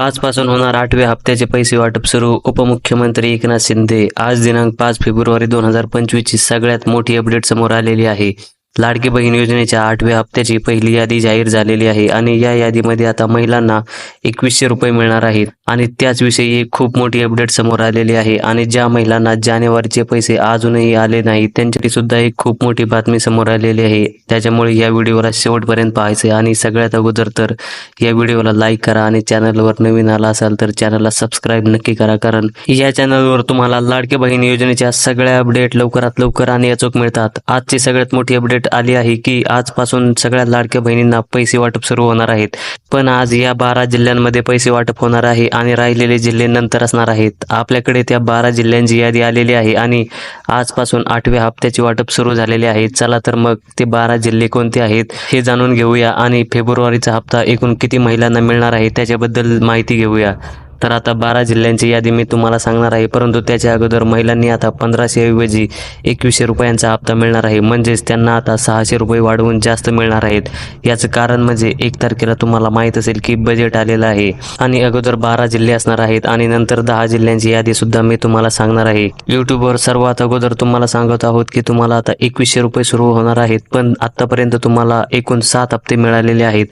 आजपासून होणार आठव्या हप्त्याचे पैसे वाटप सुरू. उपमुख्यमंत्री एकनाथ शिंदे आज दिनांक पाच फेब्रुवारी दोन हजार पंचवीसची सगळ्यात मोठी अपडेट समोर आलेली आहे. लाडकी बहीण योजनेच्या आठव्या हप्त्याची पहिली यादी जाहीर झालेली आहे आणि या यादीमध्ये आता महिलांना एकवीसशे रुपये मिळणार आहेत. आणि त्याचविषयी एक खूप मोठी अपडेट समोर आलेली आहे आणि ज्या महिलांना जानेवारीचे पैसे अजूनही आले नाही त्यांच्यासाठी सुद्धा एक खूप मोठी बातमी समोर आलेली आहे. त्याच्यामुळे या व्हिडिओला शेवटपर्यंत पाहायचं आणि सगळ्यात अगोदर तर या व्हिडिओला लाईक करा आणि चॅनलवर नवीन आला असाल तर चॅनलला सबस्क्राईब नक्की करा कारण या चॅनलवर तुम्हाला लाडकी बहीण योजनेच्या सगळ्या अपडेट लवकरात लवकर आणि अचूक मिळतात. आजची सगळ्यात मोठी अपडेट आली आहे की आजपासून सगळ्या लाडक्या बहिणींना पैसे वाटप सुरू होणार आहेत. पण आज या बारा जिल्ह्यांमध्ये पैसे वाटप होणार आहे आणि राहिलेले जिल्हे नंतर असणार आहेत. आपल्याकडे त्या बारा जिल्ह्यांची यादी आलेली आहे आणि आजपासून आठव्या हप्त्याचे वाटप सुरू झालेले आहे. चला तर मग ते बारा जिल्हे कोणते आहेत हे जाणून घेऊया आणि फेब्रुवारीचा हप्ता एकूण किती महिलांना मिळणार आहे त्याच्याबद्दल माहिती घेऊया. तर आता बारा जिल्ह्यांची यादी मी तुम्हाला सांगणार आहे. परंतु त्याच्या अगोदर महिलांनी आता पंधराशे ऐवजी एकवीसशे रुपयांचा हप्ता मिळणार आहे. म्हणजेच त्यांना आता सहाशे रुपये वाढवून जास्त मिळणार आहेत. याचं कारण म्हणजे एक तारखेला तुम्हाला माहीत असेल की बजेट आलेलं आहे. आणि अगोदर बारा जिल्हे असणार आहेत आणि नंतर दहा जिल्ह्यांची यादी सुद्धा मी तुम्हाला सांगणार आहे. यूट्यूबवर सर्वात अगोदर तुम्हाला सांगत आहोत की तुम्हाला आता एकवीसशे रुपये सुरू होणार आहेत. पण आतापर्यंत तुम्हाला एकूण सात हप्ते मिळालेले आहेत.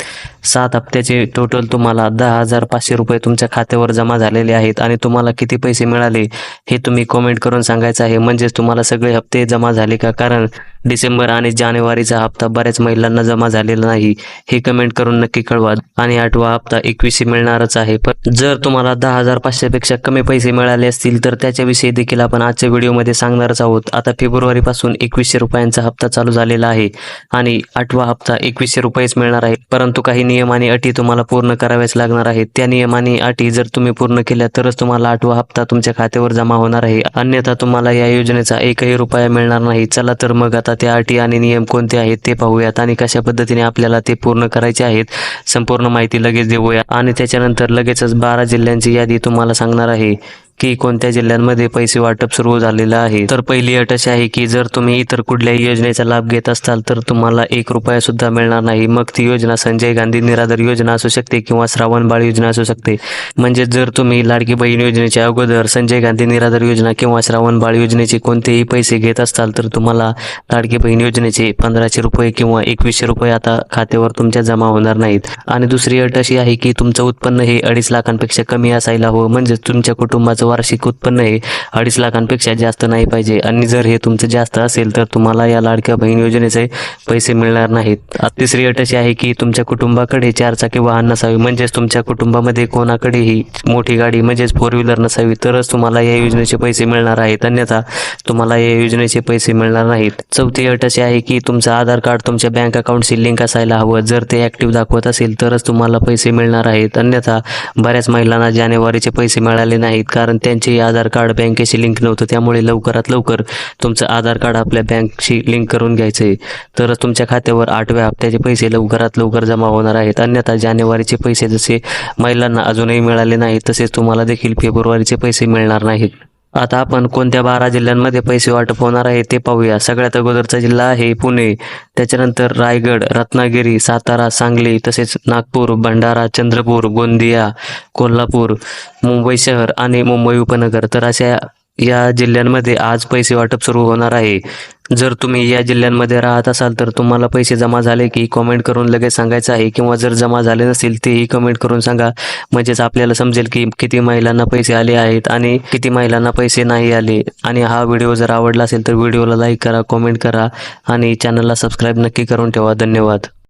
सात हप्त्याचे टोटल तुम्हाला दहा हजार पाचशे रुपये तुमच्या खात्यावर जमा झालेले आहेत आणि तुम्हाला किती पैसे मिळाले हे तुम्ही कमेंट करून सांगायचं आहे. म्हणजेच तुम्हाला सगळे हप्ते जमा झाले का? कारण डिसेंबर आणि जानेवारीचा हप्ता बऱ्याच महिलांना जमा झालेला नाही. हे कमेंट करून नक्की कळवा. आणि आठवा हप्ता एकवीसशे मिळणारच आहे. पण जर तुम्हाला दहा हजार पाचशेपेक्षा कमी पैसे मिळाले असतील तर त्याच्याविषयी देखील आपण आजच्या व्हिडिओमध्ये सांगणारच आहोत. आता फेब्रुवारी पासून एकवीसशे रुपयांचा हप्ता चालू झालेला आहे. आणि आठवा हप्ता एकवीसशे रुपयेच मिळणार आहे. परंतु काही नियम आणि अटी तुम्हाला पूर्ण कराव्याच लागणार आहेत. त्या नियम आणि अटी जर तुम्ही पूर्ण केल्या तरच तुम्हाला आठवा हप्ता तुमच्या खात्यावर जमा होणार आहे. अन्यथा तुम्हाला या योजनेचा एकही रुपया मिळणार नाही. चला तर मग आता त्या अटी आणि नियम कोणते आहेत ते पाहूयात आणि कशा पद्धतीने आपल्याला ते पूर्ण करायचे आहेत संपूर्ण माहिती लगेच देऊया. आणि त्याच्यानंतर लगेचच बारा जिल्ह्यांची यादी तुम्हाला सांगणार आहे. की कोणत्या जिल्ह्यांमध्ये पैसे वाटप सुरू झालेलं आहे? तर पहिली अट अशी आहे की जर तुम्ही इतर कुठल्याही योजनेचा लाभ घेत असाल तर तुम्हाला एक रुपया सुद्धा मिळणार नाही. मग ती योजना संजय गांधी निराधार योजना असू शकते किंवा श्रावण बाळ योजना असू शकते. म्हणजे जर तुम्ही लाडकी बहीण योजनेच्या अगोदर संजय गांधी निराधार योजना किंवा श्रावण बाळ योजनेचे कोणतेही पैसे घेत असाल तर तुम्हाला लाडकी बहीण योजनेचे पंधराशे रुपये किंवा एकवीसशे रुपये आता खात्यावर तुमच्या जमा होणार नाहीत. आणि दुसरी अट अशी आहे की तुमचं उत्पन्न हे अडीच लाखांपेक्षा कमी असायला हवं. म्हणजे तुमच्या कुटुंबाचं वार्षिक उत्पन्न हे अडीच लाखांपेक्षा जास्त नाही पाहिजे. आणि जर हे तुमचं जास्त असेल तर तुम्हाला या लाडक्या बहीण योजनेचे पैसे मिळणार नाहीत. तिसरी अट अशी आहे की तुमच्या कुटुंबाकडे चारचाकी वाहन नसावे म्हणजेच तुमच्या कुटुंबामध्ये कोणाकडेही मोठी गाडी म्हणजेच फोर व्हीलर नसावी तरच तुम्हाला या योजनेचे पैसे मिळणार आहेत. अन्यथा तुम्हाला या योजनेचे पैसे मिळणार नाहीत. चौथी अट अशी आहे की तुमचं आधार कार्ड तुमच्या बँक अकाउंटशी लिंक असायला हवं. जर ते ॲक्टिव्ह दाखवत असेल तरच तुम्हाला पैसे मिळणार आहेत. अन्यथा बऱ्याच महिलांना जानेवारीचे पैसे मिळाले नाहीत. कारण त्यांचे आधार कार्ड बँकेशी लिंक नव्हतं. त्यामुळे लवकरात लवकर तुमचं आधार कार्ड आपल्या बँकशी लिंक करून घ्यायचं आहे तरच तुमच्या खात्यावर आठव्या हप्त्याचे पैसे लवकरात लवकर जमा होणार आहेत. अन्यथा जानेवारीचे पैसे जसे महिलांना अजूनही मिळाले नाहीत तसेच तुम्हाला देखील फेब्रुवारीचे पैसे मिळणार नाहीत. आता आपण कोणत्या बारा जिल्ह्यांमध्ये पैसे वाटप होणार आहे ते पाहूया. सगळ्यात अगोदरचा जिल्हा आहे पुणे. त्याच्यानंतर रायगड रत्नागिरी सातारा सांगली तसेच नागपूर भंडारा चंद्रपूर गोंदिया कोल्हापूर मुंबई शहर आणि मुंबई उपनगर. तर अशा या जिल्ह्यांमध्ये आज पैसे वाटप सुरू होणार आहे. जर तुम्ही या जिल्ह्यांमध्ये राहत असाल तर तुम्हाला पैसे जमा झाले की कमेंट करून लगेच सांगायचं आहे. किंवा जर जमा झाले नसतील तेही कमेंट करून सांगा. म्हणजेच आपल्याला समजेल की किती महिलांना पैसे आले आहेत आणि किती महिलांना पैसे नाही आले. आणि हा व्हिडिओ जर आवडला असेल तर व्हिडिओला लाईक करा कमेंट करा. आणि चॅनलला सबस्क्राईब नक्की करून ठेवा. धन्यवाद.